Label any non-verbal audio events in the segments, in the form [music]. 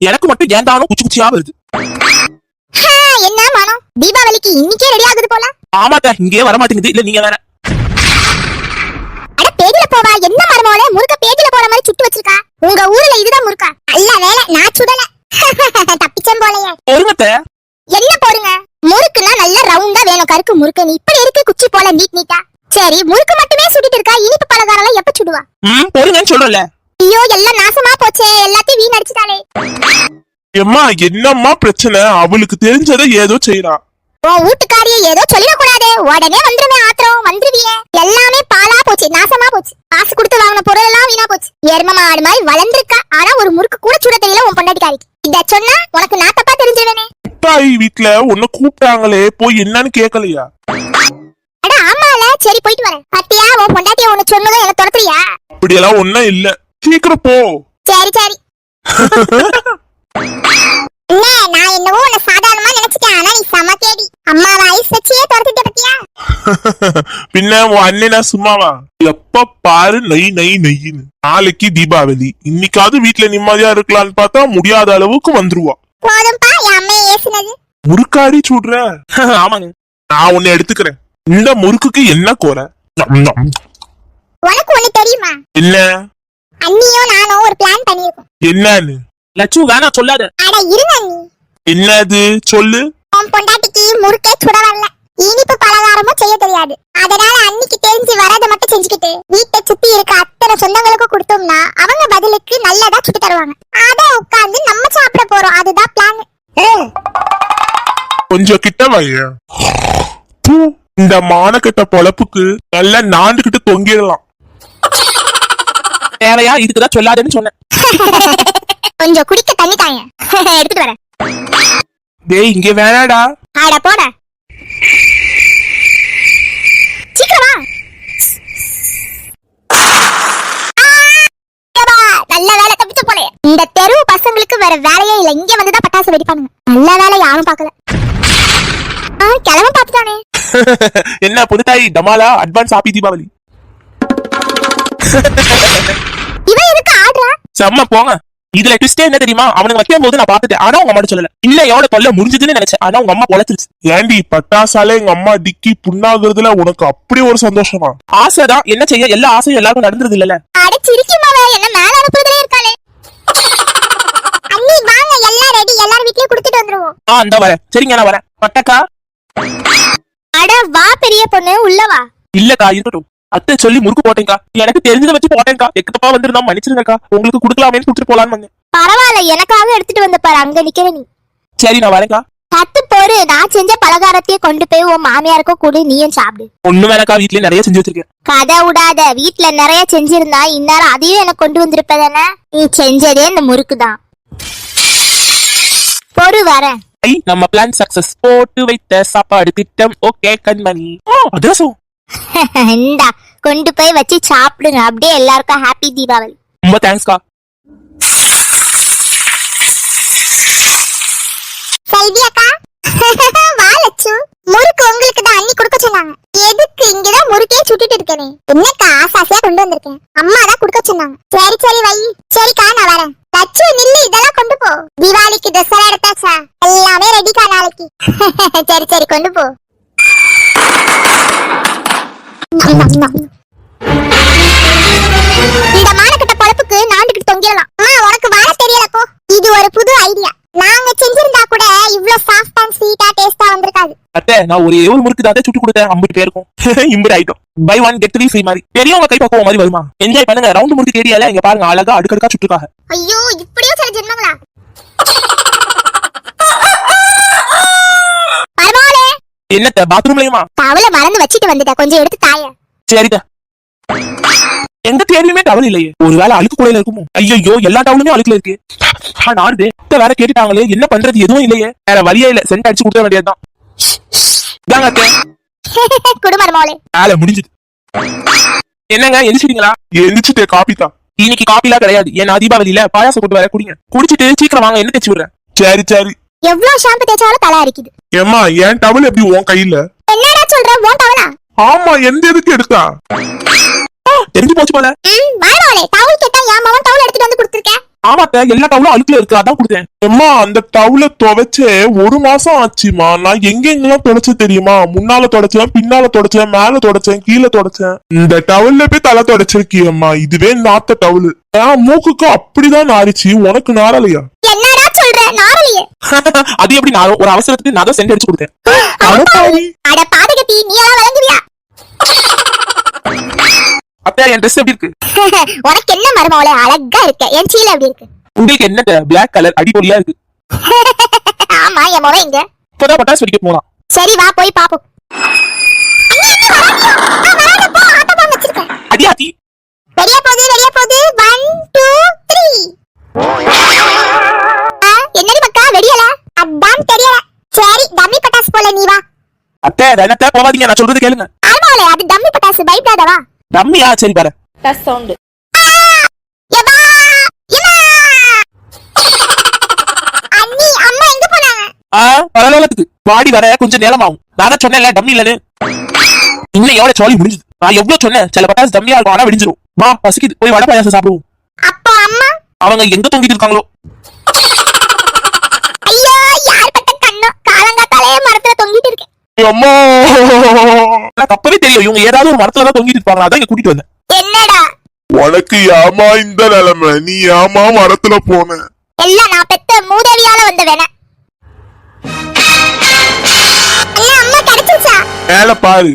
எனக்கு மட்டும் ஏன்டானோ குச்சி குச்சியா வருது? என்ன மனம்? தீபாவளிக்கு இன்னைக்கே ரெடி ஆகுது போல. ஆமாக்கா இங்கே வர மாட்டேங்குது இல்ல நீங்க வேற அட பேஜில போவா. என்ன மரமோல முறுக்க பேஜில போற மாதிரி சுட்டு வச்சிருக்கா. உங்க ஊர்ல இதுதான் வேலை நான் சுடல. [laughs] தப்பிச்சேன் போலயே. பொறுமத்த என்ன போடுங்க முறுக்குன்னா நல்ல ரவுண்டா வேணும். கருக்கு முறுக்கு. நீ இப்படி இருக்கு குச்சி போல நீட் நீட்டா சரி முறுக்கு மட்டுமே சுட்டிட்டு இருக்கா. இனிப்பு பலகாரம் எல்லாம் எப்ப சுடுவா? பொறுங்கன்னு சொல்றல ஐயோ எல்லாம் நாசமா எம்மா என்னம்மா பிரச்சனை? அவளுக்கு தெரிஞ்சதை ஏதோ செய்யறா உன் வீட்டுக்காரியை ஏதோ சொல்லிடக்கூடாது உடனே வந்துருமே ஆத்திரம். வந்துருவியே. எல்லாமே பாலா போச்சு. நாசமா போச்சு. காசு கொடுத்து வாங்கின பொருள் எல்லாம் வீணா போச்சு. எரும மாடு மாதிரி வளர்ந்துருக்கா. ஆனா ஒரு முறுக்கு கூட சுட தெரியல உன் பொண்டாட்டிக்காரிக்கு. இத சொன்னா உனக்கு நான் தப்பா தெரிஞ்சிருவேனே. தாய் வீட்ல உன்னை கூப்பிட்டாங்களே போய் என்னன்னு கேட்கலையா அட ஆமால. சரி போயிட்டு வரேன். பத்தியா உன் பொண்டாட்டிய ஒண்ணு சொன்னதும் எனக்கு துரத்துறியா அப்படியெல்லாம் ஒண்ணும் இல்ல. சீக்கிரம் போ. சரி சரி [laughs] இல்ல நான் என்னவோ உன்னை சாதாரணமா நினைச்சிட்டேன் ஆனா நீ செம கேடி அம்மா வாய்ஸ் வச்சே துரத்திட்ட பத்தியா பின்ன உன் அண்ணனா சும்மாவா எப்ப பாரு நெய் நெய் நெய்ன்னு நாளைக்கு தீபாவளி இன்னைக்காவது வீட்ல நிம்மதியா இருக்கலாம்னு பார்த்தா முடியாத அளவுக்கு வந்துருவா முறுக்காடி சுடுற ஆமாங்க நான் உன்னை எடுத்துக்கிறேன் இந்த முறுக்குக்கு என்ன குறை நம், நம். உனக்கு ஒண்ணு தெரியுமா என்ன அண்ணியும் நானும் ஒரு பிளான் பண்ணிருக்கோம் என்னன்னு லட்சு வேணாம் சொல்லாத அட இருங்க என்னது சொல்லு உன் பொண்டாட்டிக்கு முறுக்கே சுட வரல இனிப்பு பலகாரமும் செய்ய தெரியாது. அதனால அன்னிக்கு தெரிஞ்சு வரத மட்டும் செஞ்சுக்கிட்டு வீட்டை சுத்தி இருக்க அத்தனை சொந்தங்களுக்கும் கொடுத்தோம்னா அவங்க பதிலுக்கு நல்லதா சுட்டு தருவாங்க. அத உட்கார்ந்து நம்ம சாப்பிட போறோம். அதுதான் பிளான் கொஞ்சம் கிட்ட வைய. இந்த மானக்கட்ட பொழப்புக்கு நல்லா நாண்டுகிட்டு தொங்கிடலாம். தேவையா இதுக்குதான் சொல்லாதேன்னு சொன்னேன். கொஞ்சம் குடிக்க தண்ணி தாங்க. எடுத்துட்டு வரேன். டேய் இங்க வேணாடா. ஆட போட சீக்கிரம் வா ஆ! ஏப்பா, நல்ல வேலை தப்பிச்ச போலே இந்த தெரு பசங்களுக்கு வேற வேலையே இல்ல. இங்க வந்துதான் பட்டாசு வெடிப்பானுங்க. நல்ல வேலை யாரும் பார்க்கல. ஆ, கிழவன் பார்த்துட்டானே. [laughs] என்ன புதுத்தாய் டமாலா அட்வான்ஸ் ஹாப்பி தீபாவளி. இவன் எதுக்கு ஆடுறா? செம்ம போங்க. இதுல ட்விஸ்டே என்ன தெரியுமா? அவனுக்கு வைக்கும் போது நான் பாத்துட்டேன் ஆனா உங்க அம்மா சொல்லல. இல்ல எவ்வளவு தொல்லை முடிஞ்சதுன்னு நினைச்சேன். ஆனா உங்க அம்மா பொழைச்சிருச்சு. ஏண்டி பட்டாசால எங்க அம்மா டிக்கி புண்ணாகுறதுல உனக்கு அப்படி ஒரு சந்தோஷமா? ஆசைதான். என்ன செய்ய? எல்லா ஆசையும் எல்லாருக்கும் நடந்துருது இல்லல அட சிரிக்குமாவ என்ன மேல அனுப்புறதுல இருக்காளே அண்ணி வாங்க எல்லாம் ரெடி எல்லாரும் வீட்லயே கொடுத்துட்டு வந்துருவோம். ஆ இந்த வரேன். சரிங்க நான் வரேன். பட்டக்கா அட வா பெரிய பொண்ணு. உள்ள வா. இல்லக்கா இருக்கட்டும். அத்தை சொல்லி முறுக்கு போட்டேன்க்கா. எனக்கு தெரிஞ்சதை வச்சு போட்டேன்க்கா. எக்கத்தப்பா வந்திருந்தா மன்னிச்சிருங்கக்கா. உங்களுக்கு கொடுக்கலாமேன்னு கொடுத்துட்டு போலான்னு வந்தேன். பரவாயில்ல எனக்காக எடுத்துட்டு வந்த பாரு. அங்க நிக்கிற நீ. சரி நான் வரேன்க்கா. சத்து போரு. நான் செஞ்ச பலகாரத்தையே கொண்டு போய் உன் மாமியாருக்கும் கொடு. நீயும் சாப்பிடு. ஒண்ணு வேணாக்கா வீட்லயே நிறைய செஞ்சு வச்சிருக்கேன். கதை விடாத. வீட்ல நிறைய செஞ்சிருந்தா இந்நேரம் அதையும் எனக்கு கொண்டு வந்திருப்பதானே? நீ செஞ்சதே இந்த முறுக்கு தான் பொறு வரேன் நம்ம பிளான் சக்சஸ் போட்டு வைத்த சாப்பாடு திட்டம் ஓகே கண்மணி. அதிரசம் [laughs] இந்தா கொண்டு போய் வச்சு சாப்பிடுங்க. அப்படியே எல்லாருக்கும் ஹாப்பி தீபாவளி. ரொம்ப தேங்க்ஸ்க்கா செல்வி அக்கா? [laughs] வா லட்சு முறுக்கு உங்களுக்கு தான் அண்ணி கொடுக்க சொன்னாங்க. எதுக்கு இங்கதான் முறுக்கே சுட்டுட்டு இருக்கேனே? என்னக்கா ஆசாசியா கொண்டு வந்திருக்கேன். அம்மா தான் கொடுக்க சொன்னாங்க. சரி சரி வை. சரிக்கா நான் வரேன். லட்சு நில்லு இதெல்லாம் கொண்டு போ. தீபாவளிக்கு ட்ரெஸ் எல்லாம் எடுத்தாச்சா? எல்லாமே ரெடிக்கா நாளைக்கு. [laughs] சரி சரி கொண்டு போ. நான் ஒரே ஒரு முறுக்கு தான் சுட்டு கொடுத்தேன். ஐம்பது பேருக்கும். இம்பது ஆயிட்டோம் buy one get three free மாதிரி. பெரியவங்க கை பக்குவம் மாதிரி வருமா? என்ஜாய் பண்ணுங்க. ரவுண்ட் முறுக்கு ஏரியால இங்க பாருங்க அழகா அடுக்கடுக்கா சுட்டுருக்காங்க. ஐயோ இப்படியும் சில ஜென்மங்களா? என்னத்த பாத்ரூம்லயுமா தவளை மறந்து வச்சிட்டு வந்துட்ட. கொஞ்சம் எடுத்து தாய. சரிதா எந்த தேவையுமே டவல் இல்லையே. ஒருவேளை அழுக்கு கூடையில இருக்குமோ? ஐயோ எல்லா டவுலுமே அழுக்குல இருக்கு. ஆ, நாடுது அத்தை வேற கேட்டுட்டாங்களே. என்ன பண்றது? எதுவும் இல்லையே. வேற வழியே இல்ல. சென்ட் அடிச்சு கொடுக்க வேண்டியதுதான். [laughs] வேலை முடிஞ்சது. என்னங்க எந்திரிச்சிட்டீங்களா? எந்திரிச்சிட்டே காப்பி தான். இன்னைக்கு காப்பிலாம் கிடையாது. ஏன்னா தீபாவளியில பாயாசம் கொண்டு வர குடிங்க. குடிச்சிட்டு சீக்கிரம் வாங்க என்ன தேச்சு விடுறேன்? சரி சரி. எவ்வளவு ஷாம்பு தேய்ச்சாலும் தலை அரிக்குது. ஏம்மா என் டவல் எப்படி உன் கையில? என்னடா சொல்ற? உன் ஆமா எந்த எதுக்கு எடுத்தா? தெரிஞ்சு போச்சு போல. ம் வரவாளே டவுல் கேட்டா என் மவன் டவுல் எடுத்துட்டு வந்து கொடுத்துருக்கேன். ஆமா ஆமாத்த எல்லா டவுலும் அழுக்குல இருக்கு அதான் கொடுத்தேன். அம்மா அந்த டவுல துவைச்சே ஒரு மாசம் ஆச்சுமா? நான் எங்கெங்கெல்லாம் தொடச்ச தெரியுமா? முன்னால தொடச்சேன் பின்னால தொடச்சேன் மேல தொடச்சேன் கீழே தொடச்சேன். இந்த டவுல்ல போய் தலை தொடச்சிருக்கியம்மா. இதுவே நாத்த டவுலு ஏன் மூக்குக்கு அப்படிதான் நாரிச்சு உனக்கு நாரலையா என்னடா சொல்ற? நாரலியே [laughs] அது எப்படி நான் ஒரு அவசரத்துக்கு நான் தான் சென்ட் அடிச்சு கொடுத்தேன். அட பாதகத்தி நீ எல்லாம் விளங்குவியா? அத்தை என் ட்ரெஸ் எப்படி இருக்கு? [laughs] உனக்கு என்ன மருமவளே அழகா இருக்க. என் சீல எப்படி இருக்கு? உங்களுக்கு என்ன பிளாக் கலர் அடிப்பொலியா இருக்கு? [laughs] ஆமா என் முறை இங்க இப்பதான் பட்டாசு வெடிக்க போலாம் சரி வா போய் பாப்போம். அடியாத்தி வெளிய போகுது வெளிய போகுது ஒன் டூ த்ரீ என்னடி மக்கா வெடியல அதான் தெரியல. சரி டம்மி பட்டாசு போல நீ வா. அத்தை என்னத்த போவாதீங்க நான் சொல்றது கேளுங்க. ஆமாவளே அது டம்மி பட்டாசு. பயப்படாத வா. டம்மியா சரி பாரு. டச் சவுண்டு பரவாயில்லத்துக்கு வாடி வர கொஞ்சம் நேரம் ஆகும் நான் தான் சொன்னேன்ல டம்மி இல்லன்னு. எவ்வளவு சோழி முடிஞ்சது. நான் எவ்வளவு சொன்னேன் சில பட்டாசு டம்மியா இருக்கும் ஆனா வெடிஞ்சிரும். வா பசிக்குது. போய் வடை பாயாசம் சாப்பிடுவோம். அப்போ அம்மா? அவங்க எங்க தொங்கிட்டு இருக்காங்களோ? ஐயோ யார் பட்ட கண்ணோ? காலங்காத்தாலே மரத்துல தொங்கிட்டு இருக்கேன். அம்மா. இவங்க ஏதாவது ஒரு மரத்துல தான் தொங்கிட்டு இருப்பாங்க அதான் இங்க கூட்டிட்டு வந்தேன். என்னடா? உனக்கு ஏமா இந்த நிலைமை? நீ ஏமா மரத்துல போன? எல்லாம் நான் பெத்த மூதவியால வந்த வேண அம்மா கிடைச்சிருச்சா? மேல பாரு!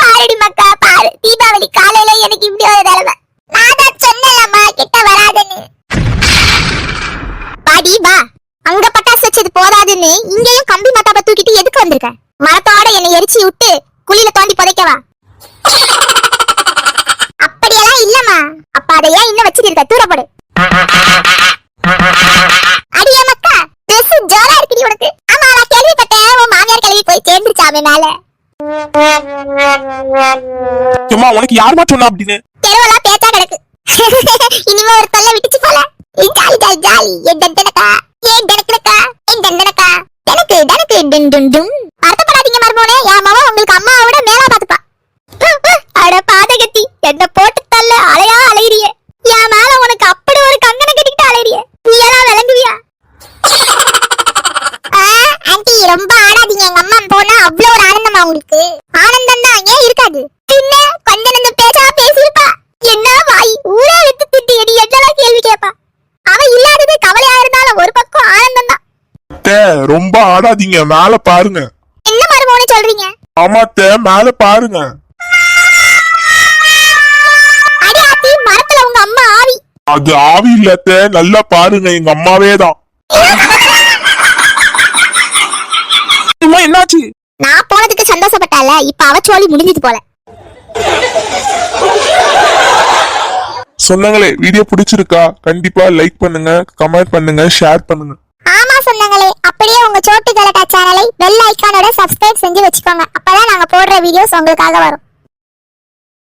பாருடி மக்கா பாரு. தீபாவளி காலையில எனக்கு இப்படி ஒரு நிலைமை. நான் தான் சொன்னேன்லம்மா கிட்ட வராதுன்னு. பாடி வா. அங்க பட்டாசு வச்சது போதாதுன்னு இங்கேயும் கம்பி மத்தாப்ப தூக்கிட்டு இருக்க தூரப்படு. அடியே மக்கா ட்ரெஸ் ஜோரா இருக்குடி உனக்கு. ஆமா நான் கேள்விப்பட்டேன் உன் மாமியார் கிளவி போய் சேர்ந்துருச்சாமே மேல? சும்மா உனக்கு யாருமா சொன்னா அப்படின்னு? தெருவெல்லாம் பேச்சா கிடக்கு. இனிமே ஒரு தொல்லை விட்டுச்சு போல. Jolly jolly jolly. ஏ தண்டனக்கா ஏ தனக்கனக்கா ஏ தண்டனக்கா தனக்கு தனக்கு டும் டும் டும் வருத்தப்படாதீங்க மர்மோனே என் மாமா உங்களுக்கு அம்மாவோட மேலா பாத்துப்பா அட பாதகத்தி என்ன போட்டு தள்ள அலையா அலையிறியே என் மேல உனக்கு அப்படி ஒரு கங்கனை கட்டிக்கிட்டு அலையிறியே நீ எல்லாம் விளங்குவியா ஆண்டி ரொம்ப ஆடாதீங்க எங்க அம்மா போனா அவ்வளவு ஒரு ஆனந்தமா உங்களுக்கு ஆனந்தம் தான் ஏன் இருக்காது? பின்ன கொஞ்ச நஞ்ச பேசா பேசியிருப்பா. என்ன வாய்? ஊரே விட்டு திட்டி எடி என்னெல்லாம் கேள்வி கேட்பா? அவ இல்லாதது கவலையா இருந்தாலும் ஒரு பக்கம் ஆனந்தம் தான் அத்தை, ரொம்ப ஆடாதீங்க மேல பாருங்க. என்ன மருமோனு சொல்றீங்க? ஆமாத்த மேல பாருங்க. அடி ஆத்தி மரத்துல உங்க அம்மா ஆவி. அது ஆவி இல்லத்த நல்லா பாருங்க எங்க அம்மாவே தான் சும்மா என்னாச்சு? நான் போனதுக்கு சந்தோஷப்பட்டால இப்ப அவ சோழி முடிஞ்சது போல. சொன்னங்களே வீடியோ பிடிச்சிருக்கா? கண்டிப்பா லைக் பண்ணுங்க கமெண்ட் பண்ணுங்க ஷேர் பண்ணுங்க. ஆமா சொன்னாங்களே அப்படியே உங்க சோட்டு கலட்டா சேனலை பெல் ஐக்கானோட சப்ஸ்கிரைப் செஞ்சு வச்சுக்கோங்க. அப்பதான் நாங்க போடுற வீடியோஸ் உங்களுக்காக வரும்.